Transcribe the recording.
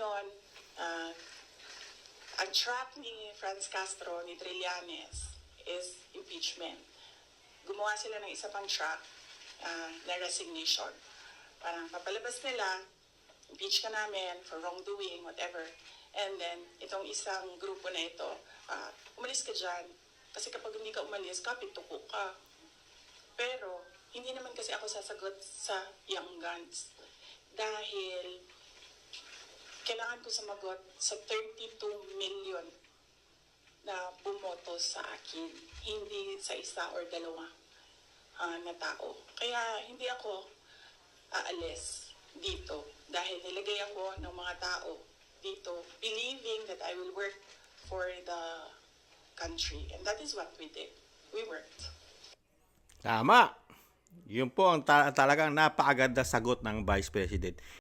Ah, ang track ni Franz Castro, ni Trillanes, is impeachment. Gumawa sila ng isa pang track ah, na resignation. Parang papalabas nila, impeach ka namin for wrongdoing, whatever. And then, itong isang grupo na ito, ah, umalis ka dyan. Kasi kapag hindi ka umalis, kapituko ka. Pero, hindi naman kasi ako sasagot sa Young Guns. Dahil, kailangan ko sumagot sa 32 million na bumoto sa akin. Hindi sa isa or dalawa ah, na tao. Kaya, hindi ako aalis dito. Dahil nilagay ako ng mga tao dito, believing that I will work for the country. And that is what we did. We worked. Tama. Yun po ang ta- talagang napakaganda sagot ng Vice President.